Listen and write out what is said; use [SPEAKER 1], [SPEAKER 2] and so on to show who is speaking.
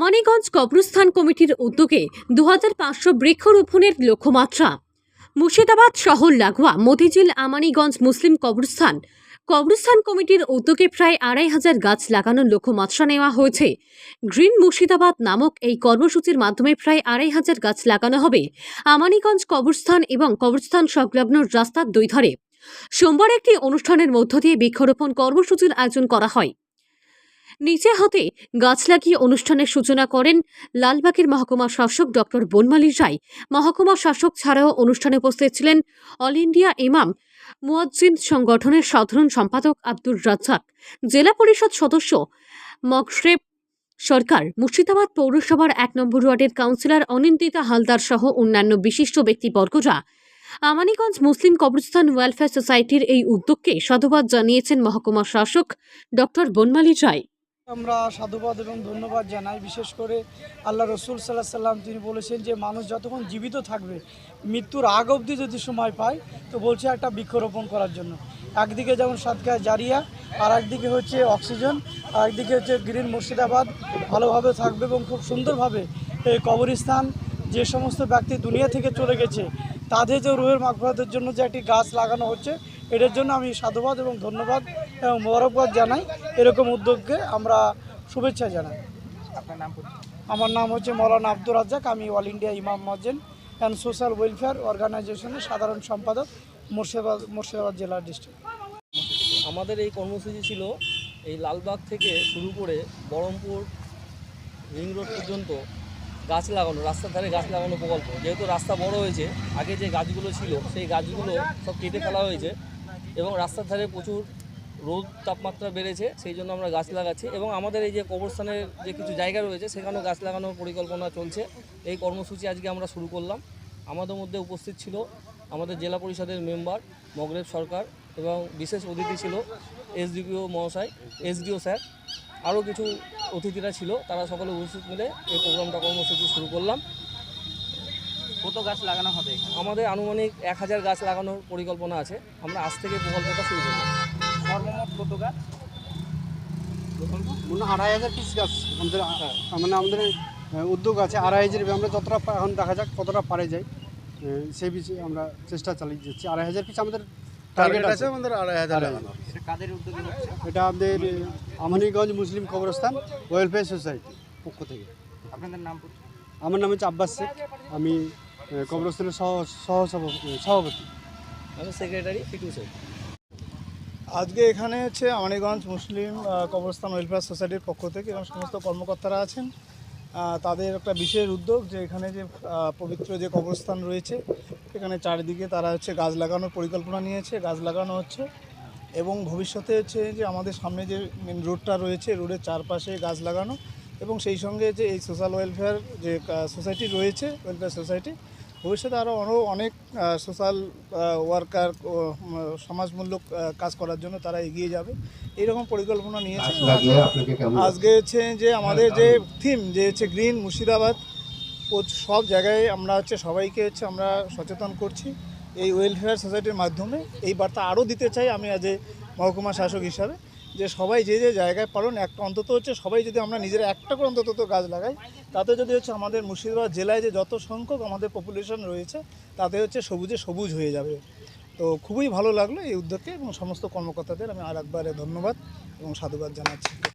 [SPEAKER 1] আমানিগঞ্জ কবরস্থান কমিটির উদ্যোগে দু হাজার পাঁচশো বৃক্ষরোপণের লক্ষ্যমাত্রা। মুর্শিদাবাদ শহর লাগোয়া মতিঝিল আমানিগঞ্জ মুসলিম কবরস্থান। কবরস্থান কমিটির উদ্যোগে প্রায় আড়াই হাজার গাছ লাগানোর লক্ষ্যমাত্রা নেওয়া হয়েছে। গ্রিন মুর্শিদাবাদ নামক এই কর্মসূচির মাধ্যমে প্রায় আড়াই হাজার গাছ লাগানো হবে আমানিগঞ্জ কবরস্থান এবং কবরস্থান সংলগ্ন রাস্তার দুই ধারে। সোমবার একটি অনুষ্ঠানের মধ্য দিয়ে বৃক্ষরোপণ কর্মসূচির আয়োজন করা হয়। নিচে হাতে গাছ লাগিয়ে অনুষ্ঠানের সূচনা করেন লালবাগের মহকুমা শাসক ডক্টর বনমালী রায়। মহকুমা শাসক ছাড়াও অনুষ্ঠানে উপস্থিত ছিলেন অল ইন্ডিয়া ইমাম মুয়াজ্জিন সংগঠনের সাধারণ সম্পাদক আব্দুর রাজ্জাক, জেলা পরিষদ সদস্য মকরেব সরকার, মুর্শিদাবাদ পৌরসভার এক নম্বর ওয়ার্ডের কাউন্সিলর অনিন্দিতা হালদার সহ অন্যান্য বিশিষ্ট ব্যক্তিবর্গরা। আমানিগঞ্জ মুসলিম কবরস্থান ওয়েলফেয়ার সোসাইটির এই উদ্যোগকে সাধুবাদ জানিয়েছেন মহকুমা শাসক ডক্টর বনমালী রায়।
[SPEAKER 2] আমরা সাধুবাদ এবং ধন্যবাদ জানাই। বিশেষ করে আল্লাহ রসুল সাল্লাহ সাল্লাম তিনি বলেছেন যে, মানুষ যতক্ষণ জীবিত থাকবে, মৃত্যুর আগ অবধি যদি সময় পায়, তো বলছে একটা বৃক্ষরোপণ করার জন্য। একদিকে যেমন সাতকায় জারিয়া আর একদিকে হচ্ছে অক্সিজেন আর একদিকে হচ্ছে গ্রিন মুর্শিদাবাদ। ভালোভাবে থাকবে এবং খুব সুন্দরভাবে এই কবরস্থান, যে সমস্ত ব্যক্তি দুনিয়া থেকে চলে গেছে, তাদের যে রুহের মাগফরাতের জন্য যে একটি গাছ লাগানো হচ্ছে এটার জন্য আমি সাধুবাদ এবং ধন্যবাদ এবং মোবারকবাদ জানাই এরকম উদ্যোগকে আমরা শুভেচ্ছা জানাই।
[SPEAKER 3] আপনার নাম
[SPEAKER 2] আমার নাম হচ্ছে মৌলানা আব্দুর রাজ্জাক। আমি অল ইন্ডিয়া ইমাম মজ্জেন অ্যান্ড সোশ্যাল ওয়েলফেয়ার অর্গানাইজেশনের সাধারণ সম্পাদক মুর্শিদাবাদ মুর্শিদাবাদ জেলার ডিস্ট্রিক্ট
[SPEAKER 4] আমাদের এই কর্মসূচি ছিল এই লালবাগ থেকে শুরু করে বহরমপুর রিং রোড পর্যন্ত গাছ লাগানো রাস্তার ধারে গাছ লাগানো প্রকল্প। যেহেতু রাস্তা বড় হয়েছে আগে যে গাছগুলো ছিল সেই গাছগুলো সব কেটে ফেলা হয়েছে। এবং রাস্তার ধারে প্রচুর রোদ তাপমাত্রা বেড়েছে, সেই জন্য আমরা গাছ লাগাচ্ছি এবং আমাদের এই যে কবরস্থানের যে কিছু জায়গা রয়েছে, সেখানেও গাছ লাগানোর পরিকল্পনা চলছে। এই কর্মসূচি আজকে আমরা শুরু করলাম। আমাদের মধ্যে উপস্থিত ছিল আমাদের জেলা পরিষদের মেম্বার মগরেব সরকার এবং বিশেষ অতিথি ছিল এসডিপিও মহাশয়, এসডিও স্যার, আরও কিছু অতিথিরা ছিল, তারা সকলে উপস্থিত মিলে এই প্রোগ্রামটা কর্মসূচি শুরু করলাম।
[SPEAKER 3] কত গাছ লাগানো হবে
[SPEAKER 4] আমাদের আনুমানিক এক হাজার গাছ লাগানোর পরিকল্পনা আছে। আমরা আজ থেকে প্রকল্পটা শুরু করলাম
[SPEAKER 3] সর্বমোট কত গাছ?
[SPEAKER 5] মনে আড়াই হাজার পিস গাছ আমাদের মানে আমাদের উদ্যোগ আছে। আড়াই হাজার আমরা যতটা এখন দেখা যাক কতটা পারে যাই সেই বিষয়ে আমরা চেষ্টা চালিয়ে যাচ্ছি। আড়াই হাজার পিস আমাদের টার্গেট আছে। আমাদের আড়াই হাজার
[SPEAKER 3] এটা কাদের উদ্যোগে
[SPEAKER 5] এটা আমাদের আমানিগঞ্জ মুসলিম কবরস্থান ওয়েলফেয়ার সোসাইটি পক্ষ থেকে।
[SPEAKER 3] আপনাদের নাম
[SPEAKER 5] আমার নাম হচ্ছে আব্বাস শেখ। আমি কবরস্থানের সহ সহ সভাপতি সভাপতি।
[SPEAKER 4] আমি সেক্রেটারি পিটু
[SPEAKER 2] আজকে এখানে হচ্ছে আমানিগঞ্জ মুসলিম কবরস্থান ওয়েলফেয়ার সোসাইটির পক্ষ থেকে এবং সমস্ত কর্মকর্তারা আছেন। তাদের একটা বিশেষ উদ্যোগ যে এখানে যে পবিত্র যে কবরস্থান রয়েছে এখানে চারিদিকে তারা হচ্ছে গাছ লাগানোর পরিকল্পনা নিয়েছে গাছ লাগানো হচ্ছে এবং ভবিষ্যতে হচ্ছে যে আমাদের সামনে যে মেন রোডটা রয়েছে রোডের চারপাশে গাছ লাগানো এবং সেই সঙ্গে যে এই সোশ্যাল ওয়েলফেয়ার যে সোসাইটি রয়েছে ওয়েলফেয়ার সোসাইটি ভবিষ্যতে আরও আরও অনেক সোশ্যাল ওয়ার্কার সমাজমূলক কাজ করার জন্য তারা এগিয়ে যাবে। এইরকম পরিকল্পনা নিয়েছে। আজকে হচ্ছে যে আমাদের যে থিম যে হচ্ছে গ্রিন মুর্শিদাবাদ ও- সব জায়গায় আমরা হচ্ছে সবাইকে হচ্ছে আমরা সচেতন করছি। এই ওয়েলফেয়ার সোসাইটির মাধ্যমে এই বার্তা আরও দিতে চাই আমি আজ এ মহকুমা শাসক হিসাবে। যে সবাই যে যে জায়গায় পালন, একটা অন্তত হচ্ছে সবাই যদি আমরা নিজেরা একটা করে অন্তত গাছ লাগাই, তাতে যদি হচ্ছে আমাদের মুর্শিদাবাদ জেলায় যে যত সংখ্যক আমাদের পপুলেশন রয়েছে, তাতে হচ্ছে সবুজে সবুজ হয়ে যাবে। তো খুবই ভালো লাগল এই উদ্যোগকে এবং সমস্ত কর্মকর্তাদের আমি আর একবারে ধন্যবাদ এবং সাধুবাদ জানাচ্ছি।